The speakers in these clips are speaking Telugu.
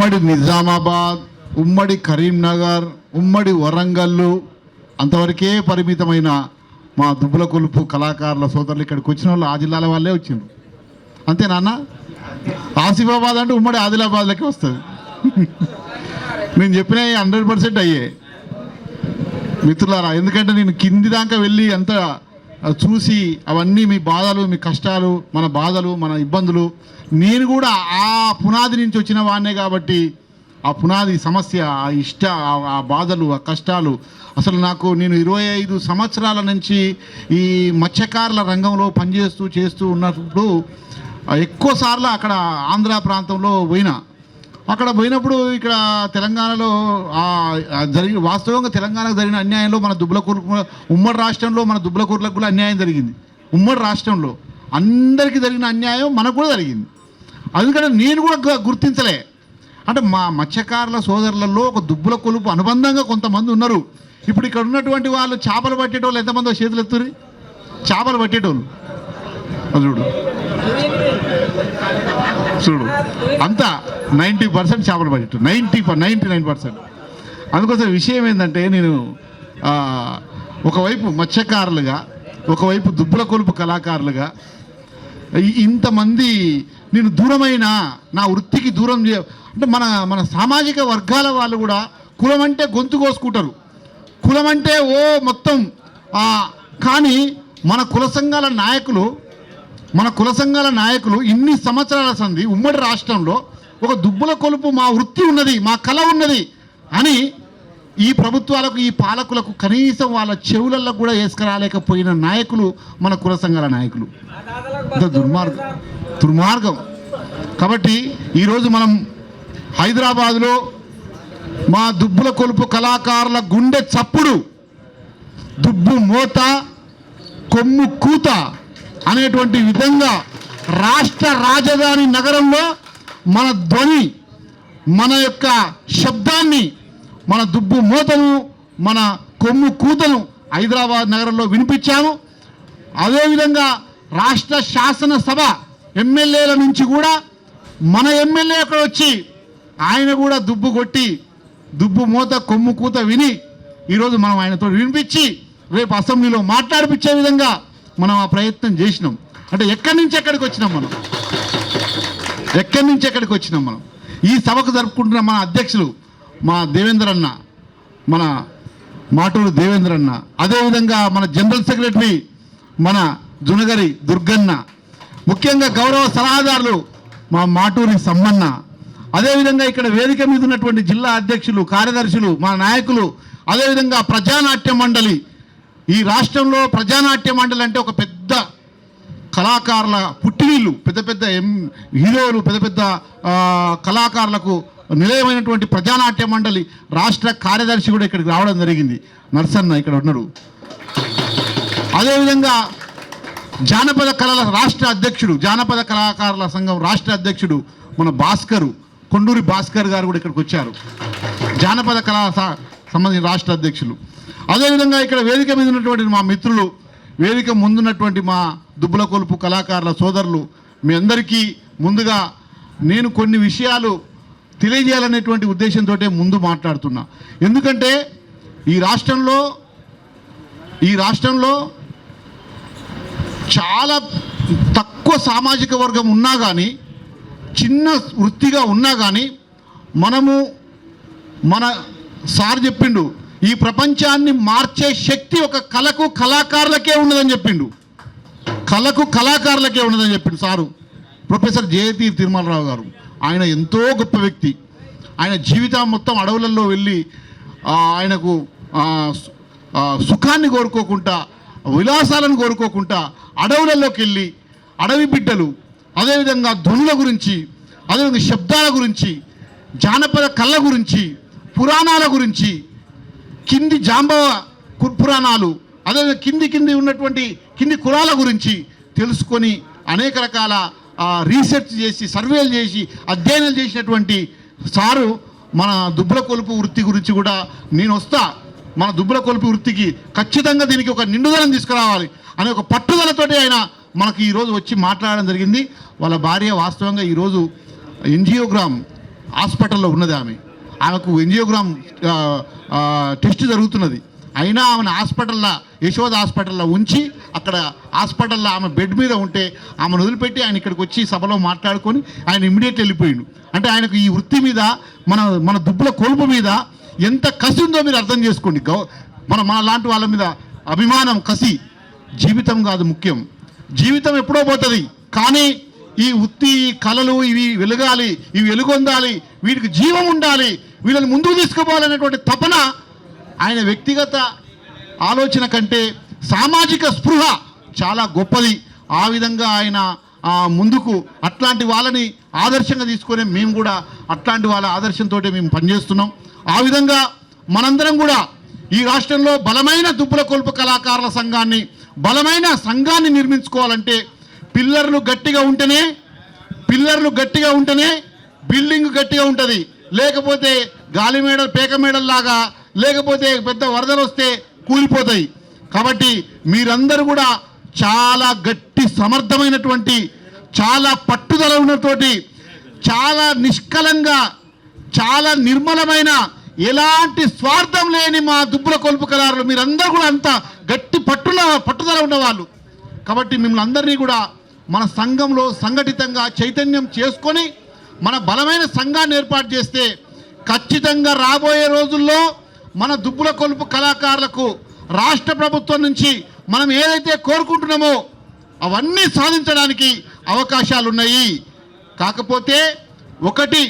ఉమ్మడి నిజామాబాద్ ఉమ్మడి కరీంనగర్ ఉమ్మడి వరంగల్లు అంతవరకే పరిమితమైన మా దుబ్బల కొలుపు కళాకారుల సోదరులు ఇక్కడికి వచ్చిన వాళ్ళు ఆ జిల్లాల వాళ్ళే వచ్చిండ్రు. అంతే నాన్న? ఆసిఫాబాద్ అంటే ఉమ్మడి ఆదిలాబాద్లకే వస్తుంది. నేను చెప్పిన హండ్రెడ్ పర్సెంట్ అయ్యే. మిత్రులారా ఎందుకంటే నేను కింది దాకా వెళ్ళి అంత చూసి అవన్నీ మీ బాధలు మీ కష్టాలు మన బాధలు మన ఇబ్బందులు. నేను కూడా ఆ పునాది నుంచి వచ్చిన వాడినే కాబట్టి ఆ పునాది సమస్య ఆ ఇష్ట ఆ- బాధలు ఆ కష్టాలు అసలు నాకు నేను ఇరవై ఐదు సంవత్సరాల నుంచి ఈ మత్స్యకారుల రంగంలో పనిచేస్తూ చేస్తూ ఉన్నప్పుడు ఎక్కువసార్లు ఎక్కువ సార్లు అక్కడ ఆంధ్ర ప్రాంతంలో పోయినా. అక్కడ పోయినప్పుడు ఇక్కడ తెలంగాణలో జరిగి వాస్తవంగా తెలంగాణకు జరిగిన అన్యాయంలో మన దుబ్బలకూరు ఉమ్మడి రాష్ట్రంలో మన దుబ్బలకూరులకు కూడా అన్యాయం జరిగింది. ఉమ్మడి రాష్ట్రంలో. అందరికీ జరిగిన అన్యాయం మనకు కూడా జరిగింది. అందుకని నేను కూడా గుర్తించలే. అంటే మా మత్స్యకారుల సోదరులలో ఒక దుబ్బుల కొలుపు అనుబంధంగా కొంతమంది ఉన్నారు. ఇప్పుడు ఇక్కడ ఉన్నటువంటి వాళ్ళు చేపలు పట్టేటోళ్ళు ఎంతమందో చేతులు ఎత్తురి చేపలు పట్టేటోళ్ళు. చూడు. చూడు అంతా నైంటీ పర్సెంట్ చేపల budget. Ninety ninety nine percent. అందుకోసం విషయం ఏంటంటే నేను ఒకవైపు మత్స్యకారులుగా ఒకవైపు దుబ్బుల కొలుపు కళాకారులుగా ఇంతమంది నేను దూరమైన నా వృత్తికి దూరం చే అంటే మన మన సామాజిక వర్గాల వాళ్ళు కూడా కులం అంటే గొంతు కోసుకుంటారు. కులం అంటే ఓ మొత్తం కానీ మన కుల సంఘాల నాయకులు మన కుల సంఘాల నాయకులు ఇన్ని సంవత్సరాల సంది ఉమ్మడి రాష్ట్రంలో ఒక దుబ్బుల కొలుపు మా వృత్తి ఉన్నది మా కళ ఉన్నది అని ఈ ప్రభుత్వాలకు ఈ పాలకులకు కనీసం వాళ్ళ చెవులలో కూడా వేసుకురాలేకపోయిన నాయకులు మన కుల సంఘాల నాయకులు. దుర్మార్గం దుర్మార్గం. కాబట్టి ఈరోజు మనం హైదరాబాదులో మా దుబ్బుల కొలుపు కళాకారుల గుండె చప్పుడు దుబ్బు మోత కొమ్ము కూత అనేటువంటి విధంగా రాష్ట్ర రాజధాని నగరంలో మన ధ్వని మన యొక్క శబ్దాన్ని మన దుబ్బు మూతను మన కొమ్ము కూతను హైదరాబాద్ నగరంలో వినిపించాము. అదేవిధంగా రాష్ట్ర శాసనసభ ఎమ్మెల్యేల నుంచి కూడా మన ఎమ్మెల్యే అక్కడ వచ్చి ఆయన కూడా దుబ్బు కొట్టి దుబ్బు మూత కొమ్ము కూత విని ఈరోజు మనం ఆయనతో వినిపించి రేపు అసెంబ్లీలో మాట్లాడిపించే విధంగా మనం ఆ ప్రయత్నం చేసినాం. అంటే ఎక్కడి నుంచి ఎక్కడికి వచ్చినాం మనం? ఎక్కడి నుంచి ఎక్కడికి వచ్చినాం మనం? ఈ సభకు జరుపుకుంటున్న మన అధ్యక్షులు మా దేవేంద్ర అన్న మన మాటూరు దేవేంద్ర అన్న అదేవిధంగా మన జనరల్ సెక్రటరీ మన జునగరి దుర్గన్న ముఖ్యంగా గౌరవ సలహాదారులు మా మాటూరి సమ్మన్న అదేవిధంగా ఇక్కడ వేదిక మీద ఉన్నటువంటి జిల్లా అధ్యక్షులు కార్యదర్శులు మా నాయకులు అదేవిధంగా ప్రజానాట్య మండలి ఈ రాష్ట్రంలో ప్రజానాట్య మండలి అంటే ఒక పెద్ద కళాకారుల పుట్టినీళ్ళు పెద్ద పెద్ద ఎం హీరోలు పెద్ద పెద్ద కళాకారులకు నిలయమైనటువంటి ప్రజానాట్య మండలి రాష్ట్ర కార్యదర్శి కూడా ఇక్కడికి రావడం జరిగింది. నర్సన్న ఇక్కడ ఉన్నాడు. అదేవిధంగా జానపద కళల రాష్ట్ర అధ్యక్షుడు జానపద కళాకారుల సంఘం రాష్ట్ర అధ్యక్షుడు మన భాస్కరు కొండూరి భాస్కర్ గారు కూడా ఇక్కడికి వచ్చారు. జానపద కళా సంబంధించిన రాష్ట్ర అధ్యక్షులు. అదేవిధంగా ఇక్కడ వేదిక మీద ఉన్నటువంటి మా మిత్రులు వేదిక ముందున్నటువంటి మా దుబ్బుల కొలుపు కళాకారుల సోదరులు మీ అందరికీ ముందుగా నేను కొన్ని విషయాలు తెలియజేయాలనేటువంటి ఉద్దేశంతో ముందు మాట్లాడుతున్నా. ఎందుకంటే ఈ రాష్ట్రంలో ఈ రాష్ట్రంలో చాలా తక్కువ సామాజిక వర్గం ఉన్నా కానీ చిన్న వృత్తిగా ఉన్నా కానీ మనము మన సార్ చెప్పిండు ఈ ప్రపంచాన్ని మార్చే శక్తి ఒక కళకు కళాకారులకే ఉన్నదని చెప్పిండు. కళకు కళాకారులకే ఉన్నదని చెప్పిండు సారు. ప్రొఫెసర్ జయతి తిరుమలరావు గారు. ఆయన ఎంతో గొప్ప వ్యక్తి. ఆయన జీవితం మొత్తం అడవులలో వెళ్ళి ఆయనకు సుఖాన్ని కోరుకోకుండా విలాసాలను కోరుకోకుండా అడవులలోకి వెళ్ళి అడవి బిడ్డలు అదేవిధంగా ధ్వనుల గురించి అదేవిధంగా శబ్దాల గురించి జానపద కళ్ళ గురించి పురాణాల గురించి కింది జాంబవ పురాణాలు అదే కింది కింది ఉన్నటువంటి కింది కులాల గురించి తెలుసుకొని అనేక రకాల రీసెర్చ్ చేసి సర్వేలు చేసి అధ్యయనం చేసినటువంటి సారు మన దుబ్బల కొలుపు వృత్తి గురించి కూడా నేను వస్తా. మన దుబ్బల కొలుపు వృత్తికి ఖచ్చితంగా దీనికి ఒక నిండుదనం తీసుకురావాలి అనే ఒక పట్టుదలతోటి ఆయన మనకి ఈరోజు వచ్చి మాట్లాడడం జరిగింది. వాళ్ళ భార్య వాస్తవంగా ఈరోజు ఎన్జియోగ్రామ్ హాస్పిటల్లో ఉన్నది ఆమె. ఆమెకు ఎన్జియోగ్రామ్ టెస్ట్ జరుగుతున్నది. అయినా ఆమెను హాస్పిటల్లో యశోద హాస్పిటల్లో ఉంచి అక్కడ హాస్పిటల్లో ఆమె బెడ్ మీద ఉంటే ఆమెను వదిలిపెట్టి ఆయన ఇక్కడికి వచ్చి సభలో మాట్లాడుకొని ఆయన ఇమ్మీడియట్ వెళ్ళిపోయిండు. అంటే ఆయనకు ఈ వృత్తి మీద మన మన దుబ్బుల కొలుపు మీద ఎంత కసి ఉందో మీరు అర్థం చేసుకోండి. గౌ మన మన లాంటి వాళ్ళ మీద అభిమానం కసి జీవితం కాదు ముఖ్యం. జీవితం ఎప్పుడో పోతుంది. కానీ ఈ ఉత్తి ఈ కళలు ఇవి వెలగాలి ఇవి వెలుగొందాలి వీటికి జీవం ఉండాలి వీళ్ళని ముందుకు తీసుకుపోవాలనేటువంటి తపన ఆయన వ్యక్తిగత ఆలోచన కంటే సామాజిక స్పృహ చాలా గొప్పది. ఆ విధంగా ఆయన ముందుకు అట్లాంటి వాళ్ళని ఆదర్శంగా తీసుకొని మేము కూడా అట్లాంటి వాళ్ళ ఆదర్శంతో మేము పనిచేస్తున్నాం. ఆ విధంగా మనందరం కూడా ఈ రాష్ట్రంలో బలమైన దుబ్బుల కొలుపు కళాకారుల సంఘాన్ని బలమైన సంఘాన్ని నిర్మించుకోవాలంటే పిల్లర్లు గట్టిగా ఉంటేనే పిల్లర్లు గట్టిగా ఉంటేనే బిల్డింగ్ గట్టిగా ఉంటుంది. లేకపోతే గాలి మేడలు పేక మేడల్లాగా లేకపోతే పెద్ద వరదలు వస్తే కూలిపోతాయి. కాబట్టి మీరందరూ కూడా చాలా గట్టి సమర్థమైనటువంటి చాలా పట్టుదల ఉన్నటువంటి చాలా నిష్కలంగా చాలా నిర్మలమైన ఎలాంటి స్వార్థం లేని మా దుబ్బుల కొలుపు కళారులు మీరందరూ కూడా అంత గట్టి పట్టున పట్టుదల ఉన్నవాళ్ళు. కాబట్టి మిమ్మల్ని అందరినీ కూడా మన సంఘంలో సంఘటితంగా చైతన్యం చేసుకొని మన బలమైన సంఘాన్ని ఏర్పాటు చేస్తే ఖచ్చితంగా రాబోయే రోజుల్లో మన దుబ్బుల కొలుపు కళాకారులకు రాష్ట్ర ప్రభుత్వం నుంచి మనం ఏదైతే కోరుకుంటున్నామో అవన్నీ సాధించడానికి అవకాశాలు ఉన్నాయి కాకపోతే ఒకటి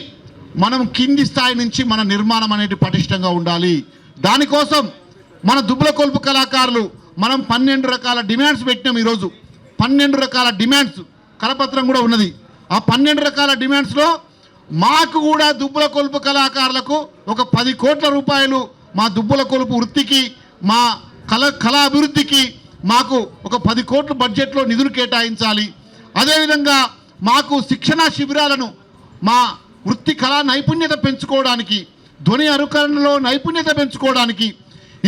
మనం కింది స్థాయి నుంచి మన నిర్మాణం అనేది పటిష్టంగా ఉండాలి. దానికోసం మన దుబ్బల కొలుపు కళాకారులు మనం పన్నెండు రకాల డిమాండ్స్ పెట్టినాం ఈరోజు. పన్నెండు రకాల డిమాండ్స్ కరపత్రం కూడా ఉన్నది. ఆ పన్నెండు రకాల డిమాండ్స్లో మాకు కూడా దుబ్బల కొలుపు కళాకారులకు ఒక పది కోట్ల రూపాయలు మా దుబ్బుల కొలుపు వృత్తికి మా కళ కళా అభివృద్ధికి మాకు ఒక పది కోట్ల బడ్జెట్లో నిధులు కేటాయించాలి. అదేవిధంగా మాకు శిక్షణా శిబిరాలను మా వృత్తి కళా నైపుణ్యత పెంచుకోవడానికి ధ్వని అనుకరణలో నైపుణ్యత పెంచుకోవడానికి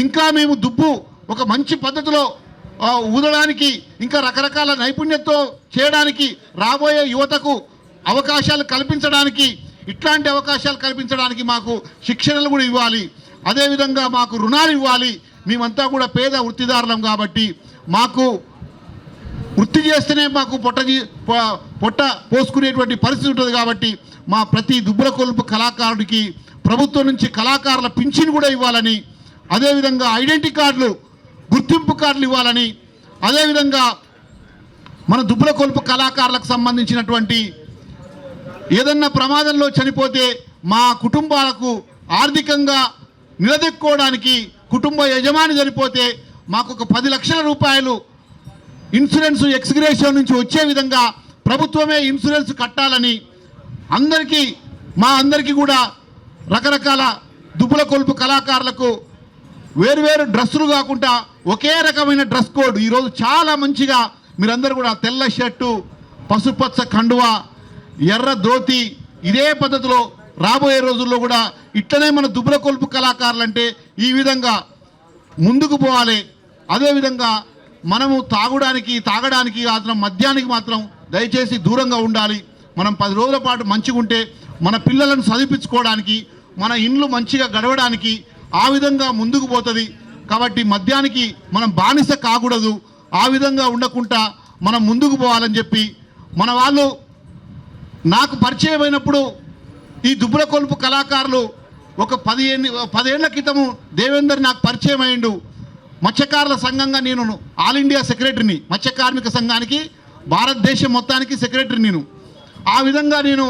ఇంకా మేము దుబ్బు ఒక మంచి పద్ధతిలో ఊదడానికి ఇంకా రకరకాల నైపుణ్యతతో చేయడానికి రాబోయే యువతకు అవకాశాలు కల్పించడానికి ఇట్లాంటి అవకాశాలు కల్పించడానికి మాకు శిక్షణలు కూడా ఇవ్వాలి. అదేవిధంగా మాకు రుణాలు ఇవ్వాలి. మేమంతా కూడా పేద వృత్తిదారులం కాబట్టి మాకు వృత్తి చేస్తేనే మాకు పొట్ట పొట్ట పోసుకునేటువంటి పరిస్థితి ఉంటుంది కాబట్టి మా ప్రతి దుబ్బల కొలుపు కళాకారుడికి ప్రభుత్వం నుంచి కళాకారుల పింఛన్ కూడా ఇవ్వాలని అదేవిధంగా ఐడెంటిటీ కార్డులు గుర్తింపు కార్డులు ఇవ్వాలని అదేవిధంగా మన దుబ్బల కొలుపు కళాకారులకు సంబంధించినటువంటి ఏదన్నా ప్రమాదంలో చనిపోతే మా కుటుంబాలకు ఆర్థికంగా నిలదొక్కుకోవడానికి కుటుంబ యజమాని చనిపోతే మాకు ఒక పది లక్షల రూపాయలు ఇన్సూరెన్స్ ఎక్స్గ్రేషన్ నుంచి వచ్చే విధంగా ప్రభుత్వమే ఇన్సూరెన్స్ కట్టాలని అందరికీ మా అందరికీ కూడా రకరకాల దుబ్బుల కొలుపు కళాకారులకు వేరువేరు డ్రెస్సులు కాకుండా ఒకే రకమైన డ్రెస్ కోడ్. ఈరోజు చాలా మంచిగా మీరందరూ కూడా తెల్ల షర్టు పసుపచ్చ కండువ ఎర్ర ధోతి ఇదే పద్ధతిలో రాబోయే రోజుల్లో కూడా ఇట్లనే మన దుబ్బలకొల్పు కళాకారులంటే కళాకారులు అంటే ఈ విధంగా ముందుకు పోవాలి. అదేవిధంగా మనము తాగడానికి తాగడానికి మాత్రం మద్యానికి మాత్రం దయచేసి దూరంగా ఉండాలి. మనం పది రోజుల పాటు మంచిగా ఉంటే మన పిల్లలను చదివించుకోవడానికి మన ఇండ్లు మంచిగా గడవడానికి ఆ విధంగా ముందుకు పోతుంది. కాబట్టి మద్యానికి మనం బానిస కాకూడదు. ఆ విధంగా ఉండకుండా మనం ముందుకు పోవాలని చెప్పి మన వాళ్ళు నాకు పరిచయం అయినప్పుడు ఈ దుబ్బుల కొలుపు కళాకారులు ఒక పదిహేను పదేళ్ళ క్రితము దేవేందర్ నాకు పరిచయం అయిండు మత్స్యకారుల సంఘంగా నేను ఆల్ ఇండియా సెక్రటరీని మత్స్య కార్మిక సంఘానికి భారతదేశం మొత్తానికి సెక్రటరీ నేను. ఆ విధంగా నేను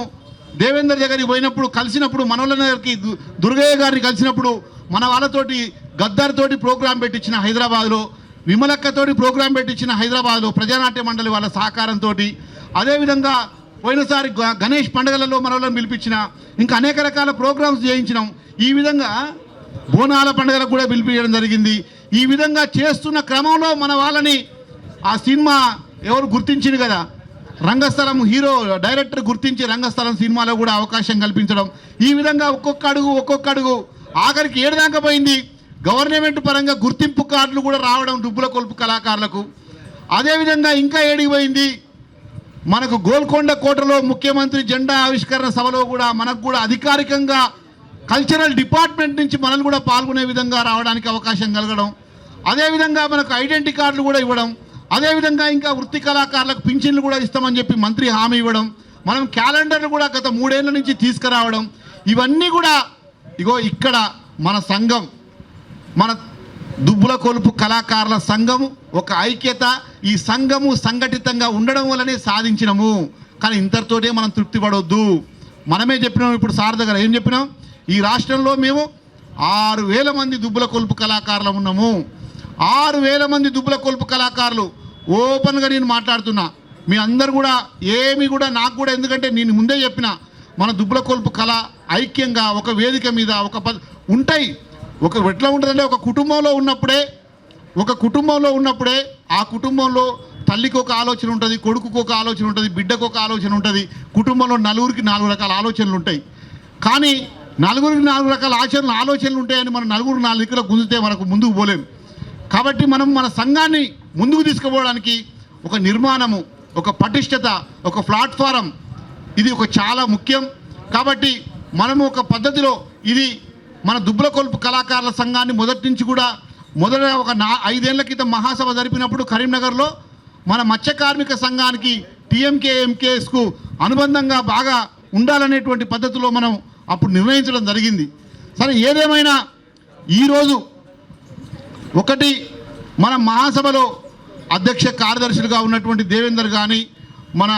దేవేందర్ దగ్గరికి పోయినప్పుడు కలిసినప్పుడు మనోళ్ళ దగ్గరికి దు- దుర్గయ్య గారిని కలిసినప్పుడు మన వాళ్ళతోటి గద్దర్తోటి ప్రోగ్రాం పెట్టించిన హైదరాబాద్లో విమలక్కతోటి ప్రోగ్రాం పెట్టించిన హైదరాబాద్లో ప్రజానాట్య మండలి వాళ్ళ సహకారంతో అదేవిధంగా పోయినసారి గ- గణేష్ పండుగలలో మన పిలిపించిన ఇంకా అనేక రకాల ప్రోగ్రామ్స్ చేయించినాం. ఈ విధంగా బోనాల పండుగలకు కూడా పిలిపించడం జరిగింది. ఈ విధంగా చేస్తున్న క్రమంలో మన వాళ్ళని ఆ సినిమా ఎవరు గుర్తించింది కదా? రంగస్థలం హీరో డైరెక్టర్ గుర్తించి రంగస్థలం సినిమాలో కూడా అవకాశం కల్పించడం. ఈ విధంగా ఒక్కొక్క అడుగు ఒక్కొక్క అడుగు. ఆఖరికి ఏడు దాకా పోయింది. గవర్నమెంట్ పరంగా గుర్తింపు కార్డులు కూడా రావడం దుబ్బుల కొలుపు కళాకారులకు. అదేవిధంగా ఇంకా ఏడిగిపోయింది మనకు గోల్కొండ కోటలో ముఖ్యమంత్రి జెండా ఆవిష్కరణ సభలో కూడా మనకు కూడా అధికారికంగా కల్చరల్ డిపార్ట్మెంట్ నుంచి మనల్ని కూడా పాల్గొనే విధంగా రావడానికి అవకాశం కలగడం అదేవిధంగా మనకు ఐడెంటిటీ కార్డులు కూడా ఇవ్వడం అదేవిధంగా ఇంకా వృత్తి కళాకారులకు పింఛన్లు కూడా ఇస్తామని చెప్పి మంత్రి హామీ ఇవ్వడం మనం క్యాలెండర్లు కూడా గత మూడేళ్ళ నుంచి తీసుకురావడం ఇవన్నీ కూడా ఇగో ఇక్కడ మన సంఘం మన దుబ్బుల కొలుపు కళాకారుల సంఘము ఒక ఐక్యత ఈ సంఘము సంఘటితంగా ఉండడం వల్లనే సాధించినము. కానీ ఇంతటితోటే మనం తృప్తి పడవద్దు మనమే చెప్పినాం ఇప్పుడు సార్ దగ్గర ఏం చెప్పినాం? ఈ రాష్ట్రంలో మేము ఆరు వేల మంది దుబ్బుల కొలుపు కళాకారులు ఉన్నాము. ఆరు వేల మంది దుబ్బుల కొలుపు కళాకారులు. ఓపెన్గా నేను మాట్లాడుతున్నా. మీ అందరు కూడా ఏమి కూడా నాకు కూడా ఎందుకంటే నేను ముందే చెప్పిన. మన దుబ్బుల కొలుపు కళ ఐక్యంగా ఒక వేదిక మీద ఒక ప ఉంటాయి. ఒక ఎట్లా ఉంటుందంటే ఒక కుటుంబంలో ఉన్నప్పుడే ఒక కుటుంబంలో ఉన్నప్పుడే ఆ కుటుంబంలో తల్లికి ఒక ఆలోచన ఉంటుంది కొడుకుకు ఒక ఆలోచన ఉంటుంది బిడ్డకు ఒక ఆలోచన ఉంటుంది. కుటుంబంలో నలుగురికి నాలుగు రకాల ఆలోచనలు ఉంటాయి. కానీ నలుగురికి నాలుగు రకాల ఆచరణలు ఆలోచనలు ఉంటాయని మనం నలుగురు నాలుగు దిక్కులో గుంజితే మనకు ముందుకు పోలేము కాబట్టి మనం మన సంఘాన్ని ముందుకు తీసుకుపోవడానికి ఒక నిర్మాణము ఒక పటిష్టత ఒక ప్లాట్ఫారం ఇది ఒక చాలా ముఖ్యం. కాబట్టి మనము ఒక పద్ధతిలో ఇది మన దుబ్బల కొలుపు కళాకారుల సంఘాన్ని మొదటి నుంచి కూడా మొదట ఒక నా ఐదేళ్ళ క్రితం మహాసభ జరిపినప్పుడు కరీంనగర్లో మన మత్స్య కార్మిక సంఘానికి టీఎంకే ఎంకేఎస్కు అనుబంధంగా బాగా ఉండాలనేటువంటి పద్ధతిలో మనం అప్పుడు నిర్ణయించడం జరిగింది. సరే ఏదేమైనా ఈరోజు ఒకటి మన మహాసభలో అధ్యక్ష కార్యదర్శులుగా ఉన్నటువంటి దేవేందర్ కానీ మన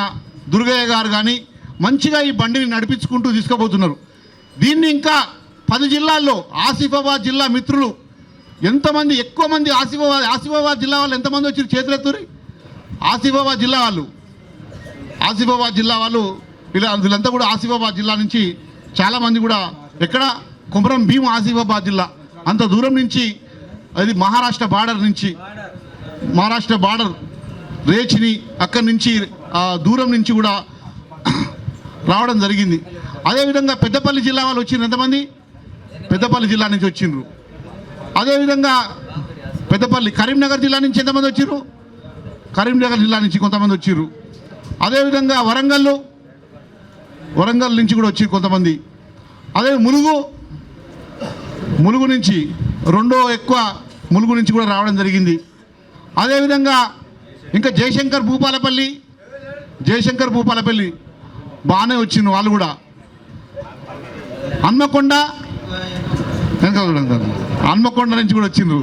దుర్గయ్య గారు కానీ మంచిగా ఈ బండిని నడిపించుకుంటూ తీసుకుపోతున్నారు. దీన్ని ఇంకా పది జిల్లాల్లో ఆసిఫాబాద్ జిల్లా మిత్రులు. ఎంతమంది ఎక్కువ మంది ఆసిఫాబాద్ ఆసిఫాబాద్ జిల్లా వాళ్ళు ఎంతమంది వచ్చి చేతులెత్తురి? ఆసిఫాబాద్ జిల్లా వాళ్ళు. ఆసిఫాబాద్ జిల్లా వాళ్ళు వీళ్ళ వీళ్ళంతా కూడా ఆసిఫాబాద్ జిల్లా నుంచి చాలామంది కూడా ఎక్కడ? కుమరం భీం ఆసిఫాబాద్ జిల్లా. అంత దూరం నుంచి అది మహారాష్ట్ర బార్డర్ నుంచి. మహారాష్ట్ర బార్డర్ రేచిని అక్కడి నుంచి దూరం నుంచి కూడా రావడం జరిగింది. అదేవిధంగా పెద్దపల్లి జిల్లా వాళ్ళు వచ్చిన ఎంతమంది? పెద్దపల్లి జిల్లా నుంచి వచ్చిండ్రు. అదేవిధంగా పెద్దపల్లి కరీంనగర్ జిల్లా నుంచి ఎంతమంది వచ్చిర్రు? కరీంనగర్ జిల్లా నుంచి కొంతమంది వచ్చిర్రు. అదేవిధంగా వరంగల్ వరంగల్ నుంచి కూడా వచ్చి కొంతమంది. అదే ములుగు ములుగు నుంచి రెండో ఎక్కువ ములుగు నుంచి కూడా రావడం జరిగింది. అదేవిధంగా ఇంకా జయశంకర్ భూపాలపల్లి జయశంకర్ భూపాలపల్లి బాగానే వచ్చింది వాళ్ళు కూడా. హన్మకొండ వెనక చూడండి హన్మకొండ నుంచి కూడా వచ్చిండ్రు.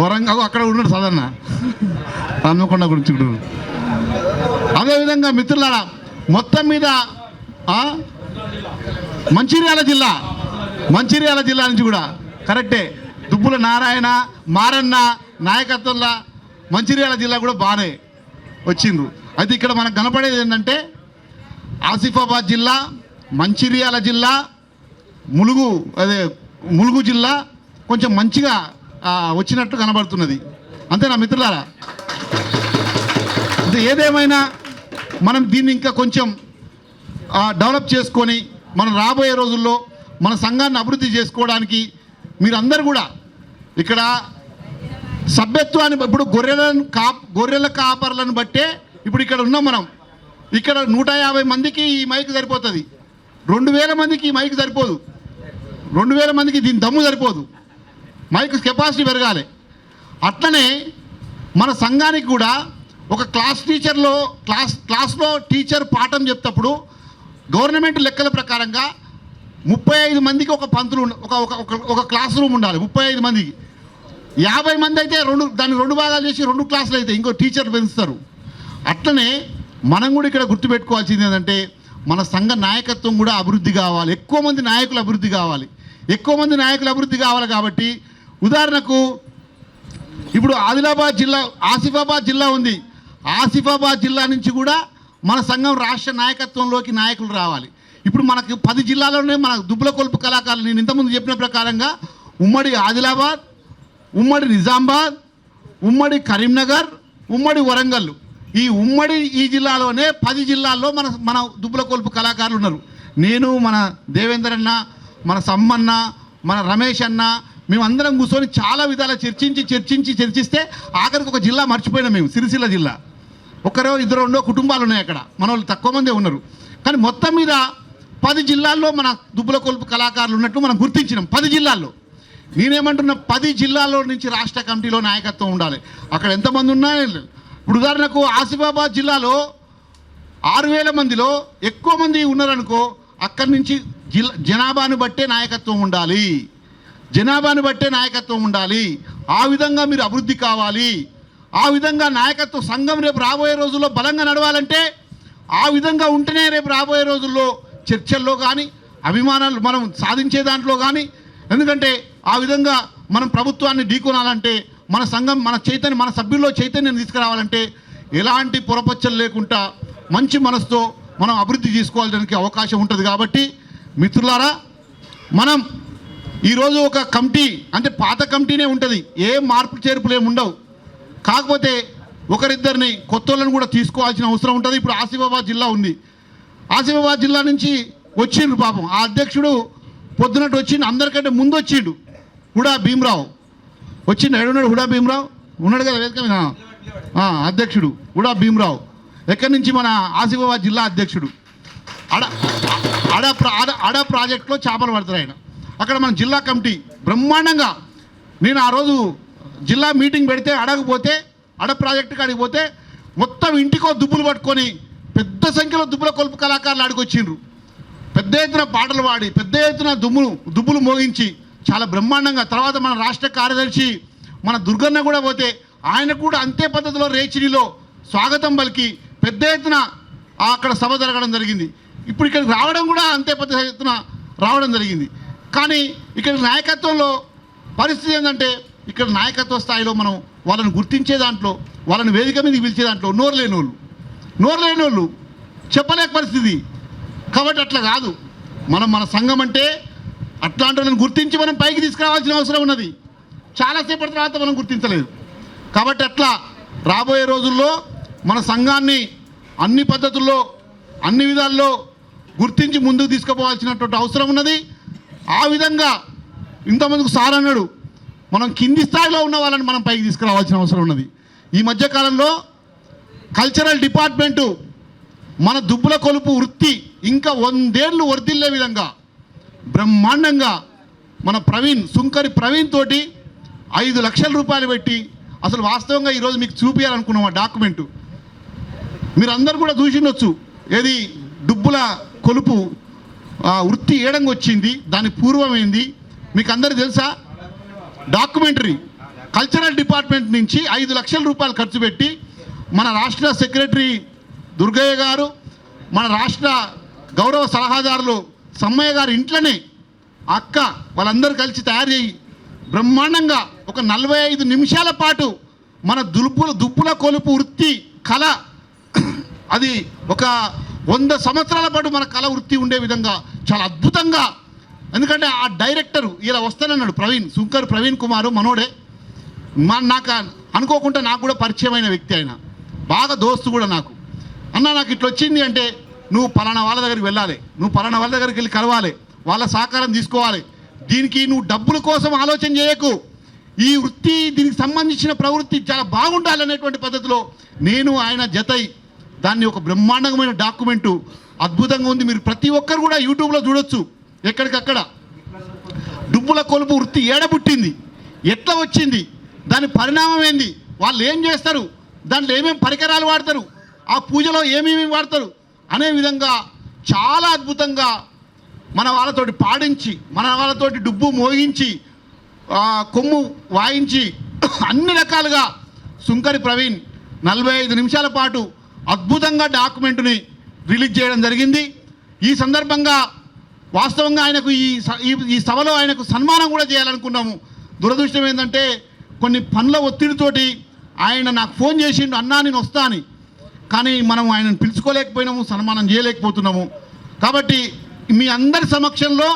వరంగల్ అక్కడ ఉన్నాడు సాధారణ. హన్మకొండ గురించి కూడా. అదేవిధంగా మిత్రులారా మొత్తం మీద మంచిర్యాల జిల్లా మంచిర్యాల జిల్లా నుంచి కూడా కరెక్టే. దుబ్బుల నారాయణ మారన్న నాయకత్వంలో మంచిర్యాల జిల్లా కూడా బాగానే వచ్చిండ్రు. అయితే ఇక్కడ మనకు కనపడేది ఏంటంటే ఆసిఫాబాద్ జిల్లా మంచిర్యాల జిల్లా ములుగు అదే ములుగు జిల్లా కొంచెం మంచిగా వచ్చినట్టు కనబడుతున్నది. అంతేనా మిత్రులారా? అంటే ఏదేమైనా మనం దీన్ని ఇంకా కొంచెం డెవలప్ చేసుకొని మనం రాబోయే రోజుల్లో మన సంఘాన్ని అభివృద్ధి చేసుకోవడానికి మీరందరూ కూడా ఇక్కడ సభ్యత్వాన్ని ఇప్పుడు గొర్రెలను కా గొర్రెల కాపర్లను బట్టే ఇప్పుడు ఇక్కడ ఉన్నాం మనం. ఇక్కడ నూట యాభై మందికి ఈ మైక్ సరిపోతుంది. రెండు వేల మందికి ఈ మైక్ సరిపోదు. రెండు వేల మందికి దీని దమ్ము సరిపోదు. మైక్ కెపాసిటీ పెరగాలి. అట్లనే మన సంఘానికి కూడా ఒక క్లాస్ టీచర్లో క్లాస్ క్లాస్లో టీచర్ పాఠం చెప్తప్పుడు గవర్నమెంట్ లెక్కల ప్రకారంగా ముప్పై ఐదు మందికి ఒక పంతులు ఒక ఒక ఒక- ఒక క్లాస్ రూమ్ ఉండాలి ముప్పై ఐదు మందికి. యాభై మంది అయితే రెండు దాన్ని రెండు భాగాలు చేసి రెండు క్లాసులు అయితే ఇంకో టీచర్ పెంచుతారు. అట్లనే మనం కూడా ఇక్కడ గుర్తుపెట్టుకోవాల్సింది ఏంటంటే మన సంఘ నాయకత్వం కూడా అభివృద్ధి కావాలి. ఎక్కువ మంది నాయకులు అభివృద్ధి కావాలి. ఎక్కువ మంది నాయకులు అభివృద్ధి కావాలి కాబట్టి ఉదాహరణకు ఇప్పుడు ఆదిలాబాద్ జిల్లా ఆసిఫాబాద్ జిల్లా ఉంది. ఆసిఫాబాద్ జిల్లా నుంచి కూడా మన సంఘం రాష్ట్ర నాయకత్వంలోకి నాయకులు రావాలి. ఇప్పుడు మనకు పది జిల్లాలోనే మన దుబ్బల కొలుపు కళాకారులు నేను ఇంతకుముందు చెప్పిన ప్రకారంగా ఉమ్మడి ఆదిలాబాద్ ఉమ్మడి నిజామాబాద్ ఉమ్మడి కరీంనగర్ ఉమ్మడి వరంగల్. ఈ ఉమ్మడి ఈ జిల్లాలోనే పది జిల్లాల్లో మన మన దుబ్బుల కొలుపు కళాకారులు ఉన్నారు. నేను మన దేవేందర్ అన్న మన సమ్మన్న మన రమేష్ అన్న మేమందరం కూర్చొని చాలా విధాల చర్చించి చర్చించి చర్చిస్తే ఆఖరికి ఒక జిల్లా మర్చిపోయినాం మేము సిరిసిల్ల జిల్లా. ఒకరో ఇద్దరు రెండో కుటుంబాలు ఉన్నాయి అక్కడ. మన వాళ్ళు తక్కువ మందే ఉన్నారు. కానీ మొత్తం మీద పది జిల్లాల్లో మన దుబ్బుల కొలుపు కళాకారులు ఉన్నట్టు మనం గుర్తించినాం పది జిల్లాల్లో. నేనేమంటున్నా పది జిల్లాల్లో నుంచి రాష్ట్ర కమిటీలో నాయకత్వం ఉండాలి. అక్కడ ఎంతమంది ఉన్నా ఇప్పుడు ఉదాహరణకు ఆసిఫాబాద్ జిల్లాలో ఆరు వేల మందిలో ఎక్కువ మంది ఉన్నారనుకో అక్కడి నుంచి జిల్లా జనాభాను బట్టే నాయకత్వం ఉండాలి. జనాభాను బట్టే నాయకత్వం ఉండాలి. ఆ విధంగా మీరు అభివృద్ధి కావాలి. ఆ విధంగా నాయకత్వ సంఘం రేపు రాబోయే రోజుల్లో బలంగా నడవాలంటే ఆ విధంగా ఉంటేనే రేపు రాబోయే రోజుల్లో చర్చల్లో కానీ అభిమానాలు మనం సాధించే దాంట్లో కానీ ఎందుకంటే ఆ విధంగా మనం ప్రభుత్వాన్ని ఢీకొనాలంటే మన సంఘం మన చైతన్యం మన సభ్యుల్లో చైతన్యం తీసుకురావాలంటే ఎలాంటి పొరపచ్చలు లేకుండా మంచి మనసుతో మనం అభివృద్ధి చేసుకోవాలడానికి అవకాశం ఉంటుంది కాబట్టి మిత్రులారా మనం ఈరోజు ఒక కమిటీ అంటే పాత కమిటీనే ఉంటుంది. ఏ మార్పు చేర్పులు ఏమి ఉండవు. కాకపోతే ఒకరిద్దరిని కొత్త కూడా తీసుకోవాల్సిన అవసరం ఉంటుంది. ఇప్పుడు ఆసిఫాబాద్ జిల్లా ఉంది. ఆసిఫాబాద్ జిల్లా నుంచి వచ్చిండ్రు పాపం. ఆ అధ్యక్షుడు పొద్దునట్టు వచ్చిండు అందరికంటే ముందు వచ్చిండు కూడా భీమరావు. వచ్చిండు ఎడున్నాడు హుడా భీమరావు? ఉన్నాడు కదా వేదిక మీద? అధ్యక్షుడు హుడా భీమరావు. ఎక్కడి నుంచి మన ఆసిఫాబాద్ జిల్లా అధ్యక్షుడు? అడ అడ ప్రా- అడ అడ ప్రాజెక్టులో చేపలు పడతారు ఆయన. అక్కడ మన జిల్లా కమిటీ బ్రహ్మాండంగా నేను ఆ రోజు జిల్లా మీటింగ్ పెడితే అడగపోతే అడ ప్రాజెక్టు అడిగిపోతే మొత్తం ఇంటికో దుబ్బులు పట్టుకొని పెద్ద సంఖ్యలో దుబ్బుల కొలుపు కళాకారులు ఆడికొచ్చిండ్రు పెద్ద ఎత్తున పాటలు పాడి పెద్ద ఎత్తున దుమ్ములు దుబ్బులు మోగించి చాలా బ్రహ్మాండంగా. తర్వాత మన రాష్ట్ర కార్యదర్శి మన దుర్గన్న కూడా పోతే ఆయన కూడా అంతే పద్ధతిలో రేచిడిలో స్వాగతం పలికి పెద్ద ఎత్తున అక్కడ సభ జరగడం జరిగింది. ఇప్పుడు ఇక్కడికి రావడం కూడా అంతే పెద్ద ఎత్తున రావడం జరిగింది. కానీ ఇక్కడ నాయకత్వంలో పరిస్థితి ఏంటంటే ఇక్కడ నాయకత్వ స్థాయిలో మనం వాళ్ళని గుర్తించే దాంట్లో వాళ్ళని వేదిక మీదకి పిలిచే దాంట్లో నోరు లేని వాళ్ళు. నోరు లేని వాళ్ళు చెప్పలేక పరిస్థితి. కాబట్టి అట్లా కాదు. మనం మన సంఘం అంటే అట్లాంటి వాళ్ళని గుర్తించి మనం పైకి తీసుకురావాల్సిన అవసరం ఉన్నది. చాలాసేపటి తర్వాత మనం గుర్తించలేదు. కాబట్టి అట్లా రాబోయే రోజుల్లో మన సంఘాన్ని అన్ని పద్ధతుల్లో అన్ని విధాల్లో గుర్తించి ముందుకు తీసుకుపోవాల్సినటువంటి అవసరం ఉన్నది. ఆ విధంగా ఇంతమందికి సార్ అన్నాడు మనం కింది స్థాయిలో ఉన్న వాళ్ళని మనం పైకి తీసుకురావాల్సిన అవసరం ఉన్నది. ఈ మధ్యకాలంలో కల్చరల్ డిపార్ట్మెంటు మన దుబ్బుల కొలుపు వృత్తి ఇంకా వందేళ్ళు వర్దిల్లే విధంగా బ్రహ్మాండంగా మన ప్రవీణ్ సుంకరి ప్రవీణ్ తోటి ఐదు లక్షల రూపాయలు పెట్టి అసలు వాస్తవంగా ఈరోజు మీకు చూపించాలనుకున్నాం ఆ డాక్యుమెంటు. మీరందరూ కూడా చూసిండొచ్చు ఏది డుబ్బుల కొలుపు వృత్తి ఏడంగా వచ్చింది దాని పూర్వమైంది మీకు అందరికీ తెలుసా? డాక్యుమెంటరీ కల్చరల్ డిపార్ట్మెంట్ నుంచి ఐదు లక్షల రూపాయలు ఖర్చు పెట్టి మన రాష్ట్ర సెక్రటరీ దుర్గయ్య గారు మన రాష్ట్ర గౌరవ సలహాదారులు సమ్మయ్య గారి ఇంట్లోనే అక్క వాళ్ళందరూ కలిసి తయారు చేయి. బ్రహ్మాండంగా ఒక నలభై ఐదు నిమిషాల పాటు మన దులుపుల దుప్పుల కొలుపు వృత్తి కళ. అది ఒక వంద సంవత్సరాల పాటు మన కళ వృత్తి ఉండే విధంగా చాలా అద్భుతంగా. ఎందుకంటే ఆ డైరెక్టర్ ఇలా వస్తానన్నాడు ప్రవీణ్ సుంకర్ ప్రవీణ్ కుమారు మనోడే. మా నాకు అనుకోకుండా నాకు కూడా పరిచయమైన వ్యక్తి ఆయన. బాగా దోస్తు కూడా నాకు. అన్న నాకు ఇట్లా వచ్చింది అంటే నువ్వు పలానా వాళ్ళ దగ్గరికి వెళ్ళాలి. నువ్వు పలానా వాళ్ళ దగ్గరికి వెళ్ళి కలవాలి. వాళ్ళ సహకారం తీసుకోవాలి. దీనికి నువ్వు డబ్బుల కోసం ఆలోచన చేయకు. ఈ వృత్తి దీనికి సంబంధించిన ప్రవృత్తి చాలా బాగుండాలనేటువంటి పద్ధతిలో నేను ఆయన జతై దాన్ని ఒక బ్రహ్మాండమైన డాక్యుమెంటు అద్భుతంగా ఉంది. మీరు ప్రతి ఒక్కరు కూడా యూట్యూబ్లో చూడొచ్చు. ఎక్కడికక్కడ. డుబ్బుల కొలుపు వృత్తి ఏడబుట్టింది ఎట్లా వచ్చింది? దాని పరిణామం ఏంది? వాళ్ళు ఏం చేస్తారు? దాంట్లో ఏమేమి పరికరాలు వాడతారు? ఆ పూజలో ఏమేమి వాడతారు? అనే విధంగా చాలా అద్భుతంగా మన వాళ్ళతోటి పాడించి మన వాళ్ళతోటి డుబ్బు మోగించి కొమ్ము వాయించి అన్ని రకాలుగా సుంకరి ప్రవీణ్ నలభై ఐదు నిమిషాల పాటు అద్భుతంగా డాక్యుమెంట్ని రిలీజ్ చేయడం జరిగింది. ఈ సందర్భంగా వాస్తవంగా ఆయనకు ఈ స- ఈ- ఈ సభలో ఆయనకు సన్మానం కూడా చేయాలనుకున్నాము. దురదృష్టం ఏంటంటే కొన్ని పనుల ఒత్తిడితోటి ఆయన నాకు ఫోన్ చేసిండు అన్నా నేను వస్తా అని. కానీ మనం ఆయనను పిలుచుకోలేకపోయినాము సన్మానం చేయలేకపోతున్నాము. కాబట్టి మీ అందరి సమక్షంలో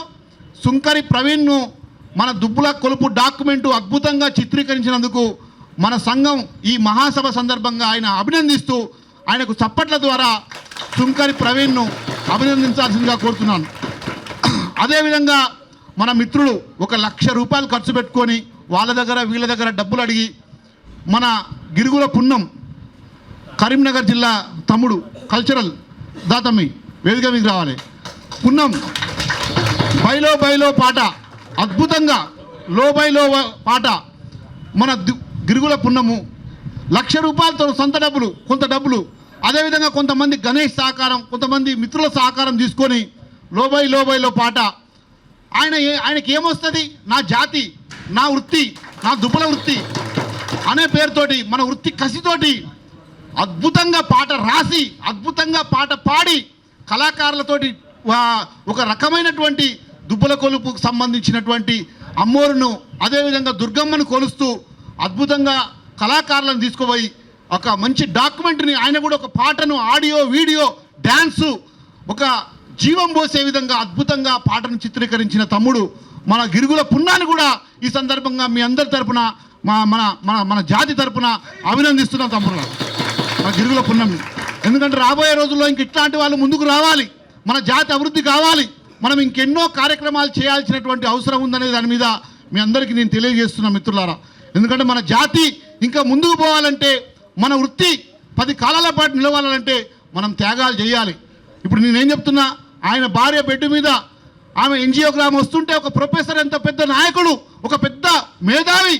సుంకరి ప్రవీణ్ను మన దుబ్బుల కొలుపు డాక్యుమెంటు అద్భుతంగా చిత్రీకరించినందుకు మన సంఘం ఈ మహాసభ సందర్భంగా ఆయన అభినందిస్తూ ఆయనకు చప్పట్ల ద్వారా సుంకరి ప్రవీణ్ను అభినందించాల్సిందిగా కోరుతున్నాను. అదేవిధంగా మన మిత్రుడు ఒక లక్ష రూపాయలు ఖర్చు పెట్టుకొని వాళ్ళ దగ్గర వీళ్ళ దగ్గర డబ్బులు అడిగి మన గిరుగుల పున్నం కరీంనగర్ జిల్లా తమ్ముడు కల్చరల్ దాతమ్మి వేదిక మీకు రావాలి. పున్నం బైలో బైలో పాట అద్భుతంగా లో బైలో పాట. మన గిరుగుల పున్నము లక్ష రూపాయలతో సొంత డబ్బులు కొంత డబ్బులు. అదేవిధంగా కొంతమంది గణేష్ సహకారం కొంతమంది మిత్రుల సహకారం తీసుకొని లోబై లోబైలో పాట. ఆయన ఏ- ఆయనకి ఏమొస్తుంది? నా జాతి నా వృత్తి నా దుబ్బల వృత్తి అనే పేరుతోటి మన వృత్తి కసితోటి అద్భుతంగా పాట రాసి అద్భుతంగా పాట పాడి కళాకారులతోటి ఒక రకమైనటువంటి దుబ్బల కొలుపుకు సంబంధించినటువంటి అమ్మోరును అదేవిధంగా దుర్గమ్మను కొలుస్తూ అద్భుతంగా కళాకారులను తీసుకుపోయి ఒక మంచి డాక్యుమెంటరీని ఆయన కూడా ఒక పాటను ఆడియో వీడియో డ్యాన్సు ఒక జీవం పోసే విధంగా అద్భుతంగా పాటను చిత్రీకరించిన తమ్ముడు మన గిరుగుల పున్నాన్ని కూడా ఈ సందర్భంగా మీ అందరి తరపున మా మన మన మన జాతి తరపున అభినందిస్తున్నాం తమ్ముడు. మన గిరుగుల పున్నమి. ఎందుకంటే రాబోయే రోజుల్లో ఇంక ఇట్లాంటి వాళ్ళు ముందుకు రావాలి. మన జాతి అభివృద్ధి కావాలి. మనం ఇంకెన్నో కార్యక్రమాలు చేయాల్సినటువంటి అవసరం ఉందనే దాని మీద మీ అందరికీ నేను తెలియజేస్తున్నా మిత్రులారా. ఎందుకంటే మన జాతి ఇంకా ముందుకు పోవాలంటే మన వృత్తి పది కాలాల పాటు నిలవాలంటే మనం త్యాగాలు చేయాలి. ఇప్పుడు నేనేం చెప్తున్నా ఆయన భార్య బెడ్ మీద ఆమె ఎన్జియోగ్రామ్ వస్తుంటే ఒక ప్రొఫెసర్ ఎంత పెద్ద నాయకుడు ఒక పెద్ద మేధావి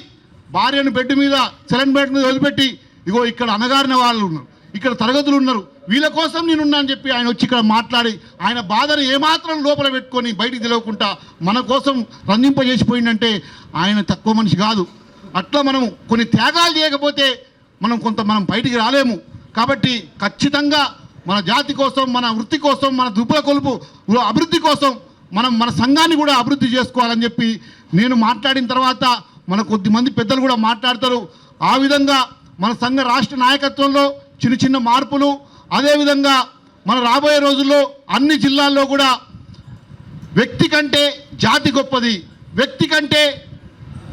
భార్యను బెడ్ మీద సెలన్ బెడ్ మీద వదిలిపెట్టి ఇగో ఇక్కడ అనగారిన వాళ్ళు ఉన్నారు. ఇక్కడ తరగతులు ఉన్నారు. వీళ్ళ కోసం నేనున్నా అని చెప్పి ఆయన వచ్చి ఇక్కడ మాట్లాడి ఆయన బాధను ఏమాత్రం లోపల పెట్టుకొని బయటికి తెలియకుండా మన కోసం రంజింపజేసిపోయిందంటే ఆయన తక్కువ మనిషి కాదు. అట్లా మనం కొన్ని త్యాగాలు చేయకపోతే మనం కొంత మనం బయటికి రాలేము. కాబట్టి ఖచ్చితంగా మన జాతి కోసం మన వృత్తి కోసం మన దుబ్బల కొలుపు అభివృద్ధి కోసం మనం మన సంఘాన్ని కూడా అభివృద్ధి చేసుకోవాలని చెప్పి నేను మాట్లాడిన తర్వాత మన కొద్దిమంది పెద్దలు కూడా మాట్లాడతారు. ఆ విధంగా మన సంఘ రాష్ట్ర నాయకత్వంలో చిన్న చిన్న మార్పులు అదేవిధంగా మన రాబోయే రోజుల్లో అన్ని జిల్లాల్లో కూడా వ్యక్తి కంటే జాతి గొప్పది వ్యక్తి కంటే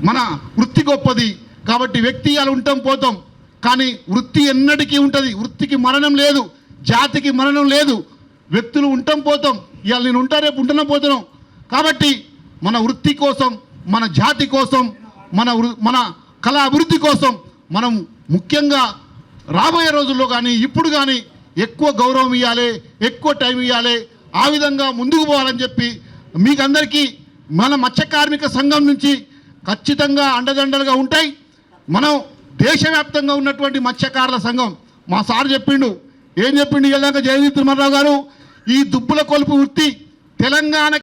మన వృత్తి గొప్పది. కాబట్టి వ్యక్తి అలా ఉంటాం పోతాం కానీ వృత్తి ఎన్నటికీ ఉంటుంది. వృత్తికి మరణం లేదు జాతికి మరణం లేదు. వ్యక్తులు ఉంటాం పోతాం. ఇవాళ నేను ఉంటా రేపు ఉంటున్నా పోతున్నాం. కాబట్టి మన వృత్తి కోసం మన జాతి కోసం మన వృ- మన కళా అభివృద్ధి కోసం మనం ముఖ్యంగా రాబోయే రోజుల్లో కానీ ఇప్పుడు కానీ ఎక్కువ గౌరవం ఇవ్వాలి ఎక్కువ టైం ఇవ్వాలి ఆ విధంగా ముందుకు పోవాలని చెప్పి మీకందరికీ మన మత్స్య కార్మిక సంఘం నుంచి ఖచ్చితంగా అండదండలుగా ఉంటాయి. మనం దేశవ్యాప్తంగా ఉన్నటువంటి మత్స్యకారుల సంఘం మా సార్ చెప్పిండు. ఏం చెప్పిండు? ఇలాగ జయదీప్ తిరుమలరావు గారు ఈ దుబ్బుల కొలుపు వృత్తి తెలంగాణ